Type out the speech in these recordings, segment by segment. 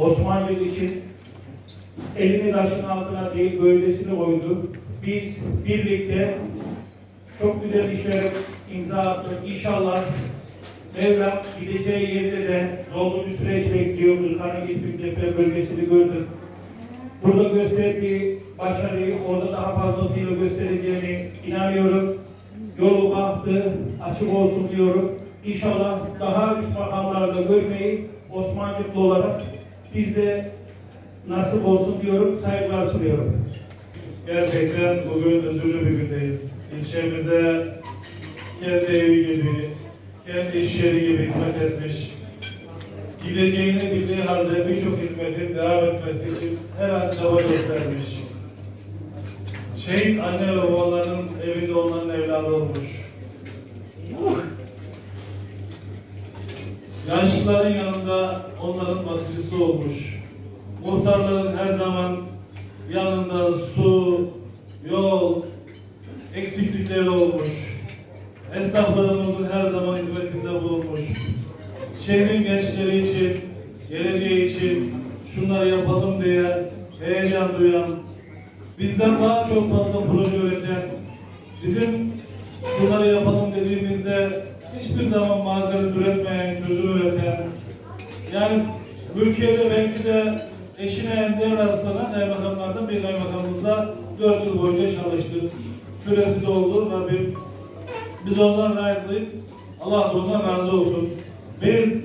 Osmanlı için elini taşın altına değil gövdesini koydu. Biz birlikte çok güzel işler imza attık. İnşallah Mevlam gideceği yerde de zorlu bir süreç bekliyor. Irkan'ın İzmir deprem bölgesini gördük. Burada gösterdiği başarıyı orada daha fazlasıyla göstereceğini inanıyorum. Yolu bahtı açık olsun diyorum. İnşallah daha üst makamlarda görmeyi Osmanlıklı olarak biz de nasip olsun diyorum. Saygılar sunuyorum. Gerçekten bugün özürlü bir gündeyiz. İlçemize kendi evi gibi, kendi iş yeri gibi hizmet etmiş. Gideceğini bildiği halde birçok hizmetin devam etmesi için her an çaba göstermiş. Şehit anne ve babaların evinde onların evladı olmuş. Yaşlıların yanında onların bakıcısı olmuş. Muhtarların her zaman yanında su, yol, eksiklikleri olmuş. Esnaflarımızın her zaman hizmetinde bulunmuş. Şehrin gençleri için, geleceği için şunları yapalım diye heyecan duyan, bizden daha çok fazla proje üreten, bizim şunları yapalım dediğimizde hiçbir zaman malzeme üretmeyen, çözüm üreten, yani Türkiye'de belki de eşine ender rastlanan kaymakamlardan bir kaymakamımızda dört yıl boyunca çalıştı. Süresi doldu. Rabbim biz ondan razıyız. Allah da ondan razı olsun. Biz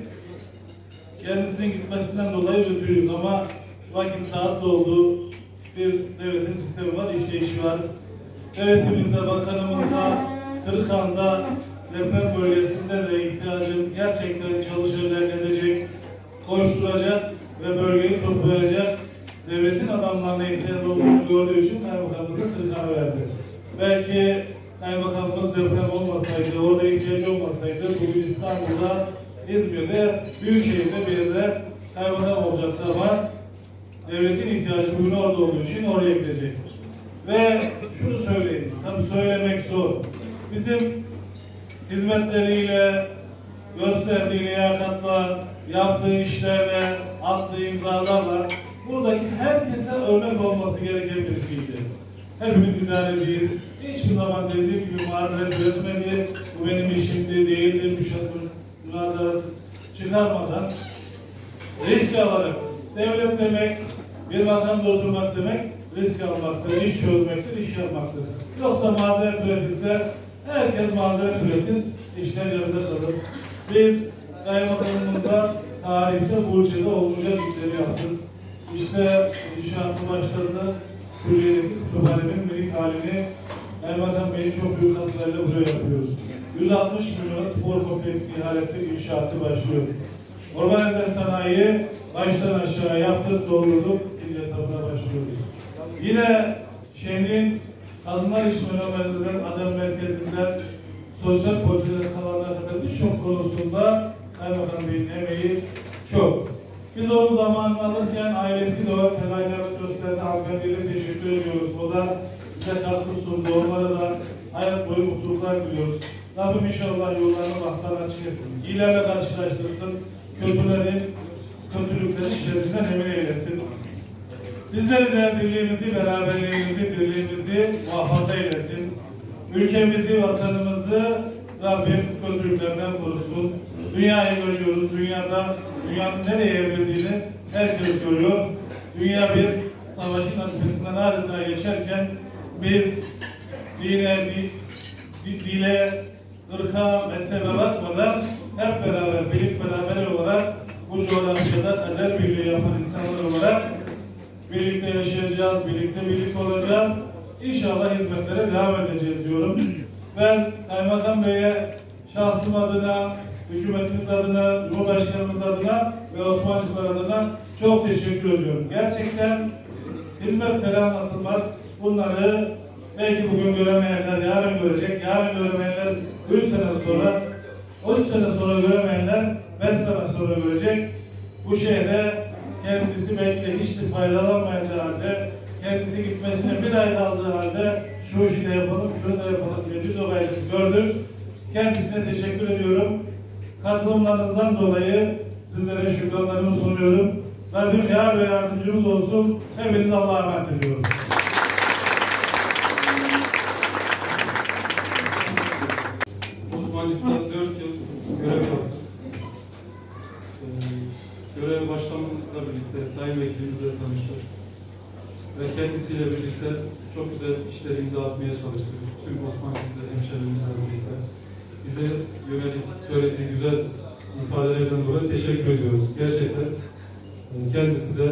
kendisinin gitmesinden dolayı üzüntülüyüz ama vakit saat doldu. Bir devletin sistemi var, işleyişi var. Devletimizde, bakanımızda, Kırıkhan'da, deprem bölgesinde de ihtiyacım gerçekten çalışacak, edecek, koşturacak ve bölgeyi toplayacak devletin adamlarına ihtiyaç olduğunu gördüğü için kaymakamımıza Kırıkhan'a verdi. Belki kaymakamımız deprem olmasaydı, orada ihtiyaç olmasaydı bugün İstanbul'da, İzmir'de, Büyükşehir'de yerde kaymakam olacaktı ama devletin ihtiyacı bugün orada olduğu için oraya gidecek. Ve şunu söyleyeyim, tabii söylemek zor. Bizim hizmetleriyle, gösterdiği liyakatla, yaptığı işlerle, attığı imzalarla buradaki herkese örnek olması gereken birisiydi. Hepimiz idareciyiz. Hiçbir zaman dediğim gibi mazeret üretmedi. Bu benim işimdi, değildi, münazarası çıkarmadan risk alarak, devlet demek, bir makam doldurmak demek, risk almaktır, iş çözmektir, iş yapmaktır. Yoksa mazeret üretilse, herkes mazeret üretir, işler yarıda kalır. Biz kaymakamımızda tarihte Burça'da olmayacak işleri yaptık. İşte inşaatı başladı. Suriye'deki kütüphanenin minik halini Kaymakam Bey'in çok büyük katkılarıyla buraya yapıyoruz. 160 milyona spor kompleksi ihaleti inşaatı başlıyor. Organize sanayi baştan aşağı yaptık, doldurduk, ilk etabına başlıyoruz. Yine şehrin kadınlar iş merkezlerinden, adam merkezinden, sosyal politikalar kalanlar kadar birçok konusunda Kaymakam Bey'in emeği çok. Biz onu zamanında alırken ailesi de o fedakarlık gösterdi. Hanımefendiye teşekkür ediyoruz. O da bize katkı sundu. Onlara da hayat boyu mutluluklar diliyoruz. Rabbim inşallah yollarını bahtlar açık etsin. İyilerle karşılaştırsın. Kötülerin, kötülüklerin şerrinden emin eylesin. Bizleri de birliğimizi, beraberliğimizi, birliğimizi muhafaza eylesin. Ülkemizi, vatanımızı Rabbim kötülüklerden korusun. Dünyayı görüyoruz. Dünyada, dünyanın nereye evrildiğini herkes görüyor. Dünya bir savaşın ötesinden adeta geçerken biz dine, di, di, dile, ırka, mezhebe bakmadan hep beraber, birlik beraber olarak bu coğrafyada kader birliği yapan insanlar olarak birlikte yaşayacağız, birlikte birlik olacağız. İnşallah hizmetlere devam edeceğiz diyorum. Ben Kaymakam Bey'e şahsım adına, hükümetimiz adına, Cumhurbaşkanımız adına ve Osmanlıcılar adına çok teşekkür ediyorum. Gerçekten hizmetleri anlatılmaz. Bunları belki bugün göremeyenler yarın görecek, yarın göremeyenler 3 sene sonra, 3 sene sonra göremeyenler 5 sene sonra görecek. Bu şehre kendisi belki de hiç faydalanmayacağı halde, kendisi gitmesine bir ay kaldığı halde şu işi de yapalım, şunu da yapalım diye biz o gayreti gördük. Kendisine teşekkür ediyorum. Katılımlarınızdan dolayı sizlere şükranlarımı sunuyorum. Rabbim yar ve yardımcımız olsun. Hepinizi Allah'a emanet ediyorum. Osmancık'ta 4 yıl görev yaptım. Ee, görev başlamamızla birlikte Sayın Vekilimizle tanıştık. Ve kendisiyle birlikte çok güzel işler imza atmaya çalıştık. Tüm Osmancık'ta hemşehrilerimizle birlikte. Bize yönelik söylediği güzel ifadelerden dolayı teşekkür ediyoruz. Gerçekten e, kendisi de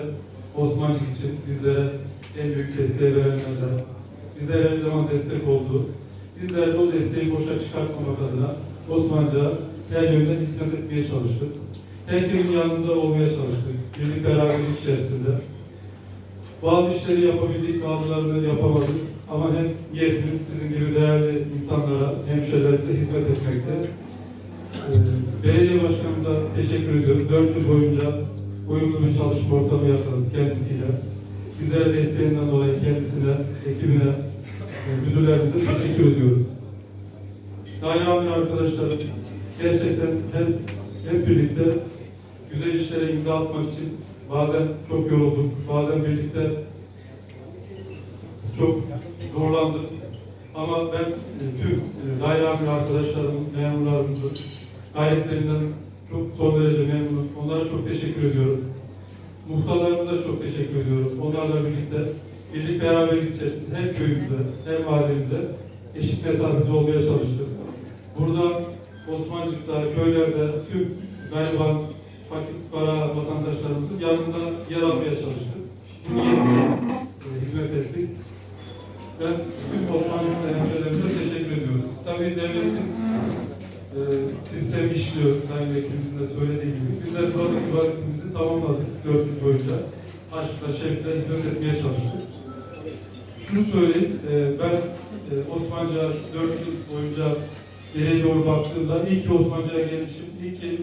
Osmancık için bizlere en büyük desteği verenlerden, bizlere her zaman destek oldu. Bizler de o desteği boşa çıkartmamak adına Osmanlıca her yönden hizmet etmeye çalıştık. Herkesin yanında olmaya çalıştık. Birlik beraberlik içerisinde. Bazı işleri yapabildik, bazılarını yapamadık. Ama hem niyetimiz sizin gibi değerli insanlara, hemşehrilerimize hizmet etmekte. Ee, belediye başkanımıza teşekkür ediyoruz. Dört yıl boyunca uyumlu bir çalışma ortamı yakaladık kendisiyle. Bizlere desteğinden dolayı kendisine, ekibine, e, müdürlerimize teşekkür ediyoruz. Daire amir arkadaşlarım gerçekten hep, hep birlikte güzel işlere imza atmak için bazen çok yorulduk, bazen birlikte çok zorlandık. Ama ben e, tüm daire amir arkadaşlarım, memurlarımızın gayretlerinden çok son derece memnunum. Onlara çok teşekkür ediyorum. Muhtarlarımıza çok teşekkür ediyoruz. Onlarla birlikte birlik beraberlik içerisinde hem köyümüze hem mahallemize eşit mesafede olmaya çalıştık. Burada Osmancık'ta, köylerde tüm gariban, fakir para vatandaşlarımızın yanında yer almaya çalıştık. Niyetle e, hizmet ettik. Ben tüm Osmancık'ta hemşehrilerimize teşekkür ediyorum. Tabii devletin e, sistem işliyor Sayın Vekilimizin de söylediği gibi. Bizler buradaki vazifemizi tamamladık dört yıl boyunca. Aşkla, şevkle hizmet etmeye çalıştık. Şunu söyleyeyim, e, ben e, Osmanlıca şu dört yıl boyunca geriye doğru baktığımda iyi ki Osmanlıca'ya gelmişim, iyi ki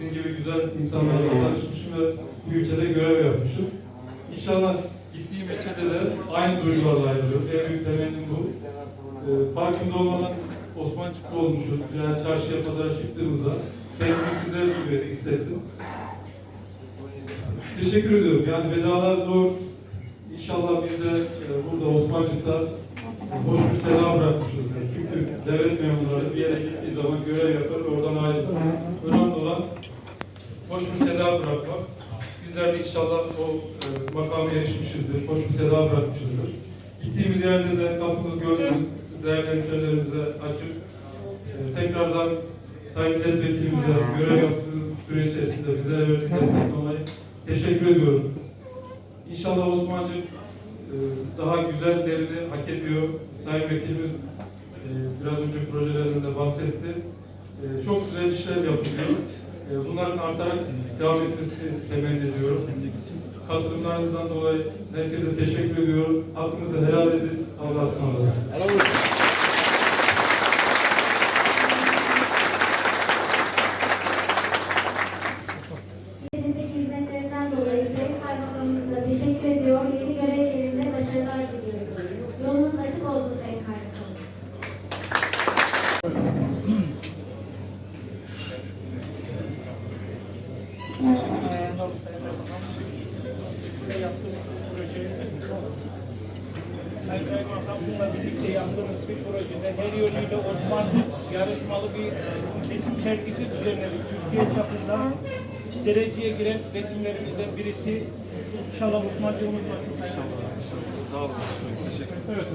sizin gibi güzel insanlarla tanışmışım ve bu ülkede görev yapmışım. İnşallah gittiğim ilçede de aynı duygularla ayrılıyorum. En büyük temennim bu. E, farkında olmadan Osmancıklı olmuşuz. Yani çarşıya pazara çıktığımızda kendimi sizler gibi hissettim. Teşekkür ediyorum. Yani vedalar zor. İnşallah biz de e, burada Osmancık'ta hoş bir seda bırakmışız. Çünkü devlet memurları bir yere gittiği zaman görev yapar oradan ayrılır. Önemli olan hoş bir seda bırakmak. Bizler de inşallah o e, makama erişmişizdir. Hoş bir seda bırakmışızdır. Gittiğimiz yerde de kapımız gördünüz. Siz değerli hemşehrilerimize açıp e, tekrardan Sayın Milletvekilimize görev yaptığı süre içerisinde bizlere verdiği destek dolayı teşekkür ediyorum. İnşallah Osmancık e, daha güzellerini hak ediyor. Sayın Vekilimiz e, biraz önce projelerinden de bahsetti. E, Çok güzel işler yapılıyor. E, Bunların artarak devam etmesini temenni ediyorum. Katılımlarınızdan dolayı herkese teşekkür ediyorum. Hakkınızı helal edin. Allah'a ısmarladık. Elinizdeki hizmetlerinden dolayı Sayın Kaymakamımıza teşekkür ediyor. Yeni görev yerinde başarılar diliyorum. Yolunuz açık olsun Sayın Kaymakamım. Kaymakamımla birlikte yaptığımız bir projede her yönüyle Osmancık yarışmalı bir resim sergisi düzenledik. Türkiye çapında dereceye giren resimlerimizden birisi. İnşallah Osmancık unutmasın. İnşallah. Sağ olun. Evet.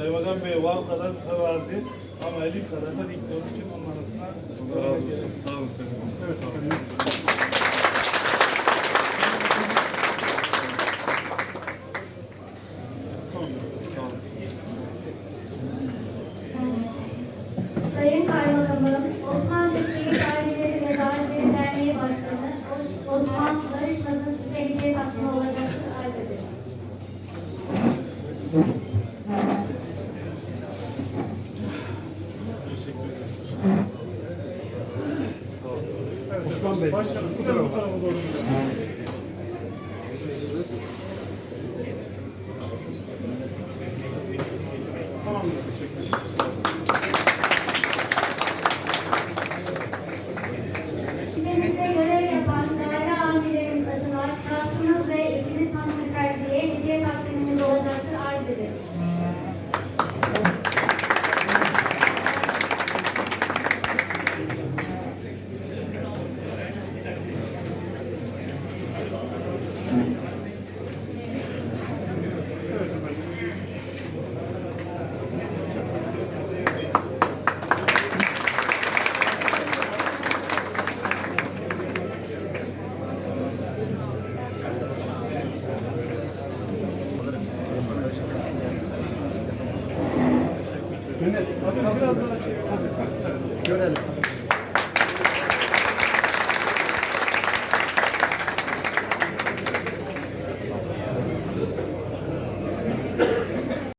Kaymakam Bey vav kadar mütevazi ama Elif kadar da dik olduğu için onun arasına Allah razı olsun. Sağ olun senin. Evet, sağ olun.